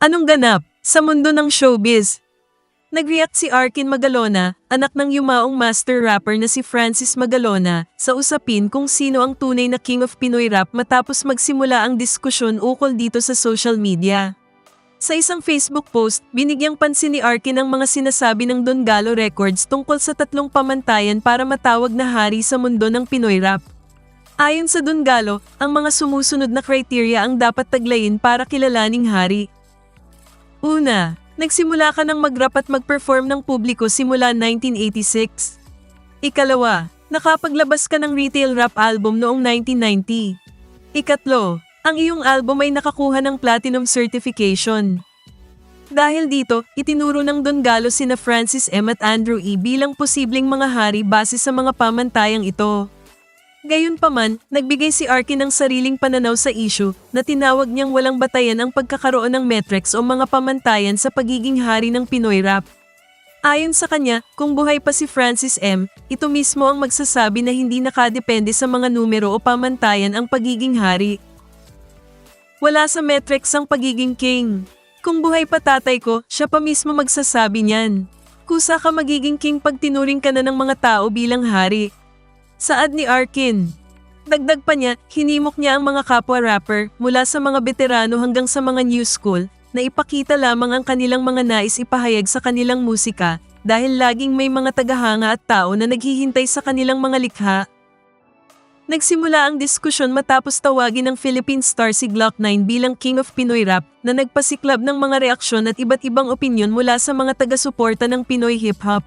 Anong ganap sa mundo ng showbiz? Nag-react si Arkin Magalona, anak ng yumaong master rapper na si Francis Magalona, sa usapin kung sino ang tunay na king of Pinoy rap matapos magsimula ang diskusyon ukol dito sa social media. Sa isang Facebook post, binigyang pansin ni Arkin ang mga sinasabi ng Don Galo Records tungkol sa tatlong pamantayan para matawag na hari sa mundo ng Pinoy rap. Ayon sa Don Galo, ang mga sumusunod na criteria ang dapat taglayin para kilalaning hari. Una, nagsimula ka ng mag-rap at mag-perform ng publiko simula 1986. Ikalawa, nakapaglabas ka ng retail rap album noong 1990. Ikatlo, ang iyong album ay nakakuha ng platinum certification. Dahil dito, itinuro ng Don Galo sina Francis M. at Andrew E. bilang posibleng mga hari base sa mga pamantayang ito. Gayunpaman, nagbigay si Arkin ng sariling pananaw sa issue na tinawag niyang walang batayan ang pagkakaroon ng metrics o mga pamantayan sa pagiging hari ng Pinoy rap. Ayon sa kanya, kung buhay pa si Francis M., ito mismo ang magsasabi na hindi nakadepende sa mga numero o pamantayan ang pagiging hari. Wala sa metrics ang pagiging king. Kung buhay pa tatay ko, siya pa mismo magsasabi niyan. Kusa ka magiging king pag tinuring ka na ng mga tao bilang hari. Saad ni Arkin. Dagdag pa niya, hinimok niya ang mga kapwa rapper mula sa mga veterano hanggang sa mga new school na ipakita lamang ang kanilang mga nais ipahayag sa kanilang musika dahil laging may mga tagahanga at tao na naghihintay sa kanilang mga likha. Nagsimula ang diskusyon matapos tawagin ng Philippine star si Glock 9 bilang King of Pinoy Rap na nagpasiklab ng mga reaksyon at iba't ibang opinyon mula sa mga taga-suporta ng Pinoy hip-hop.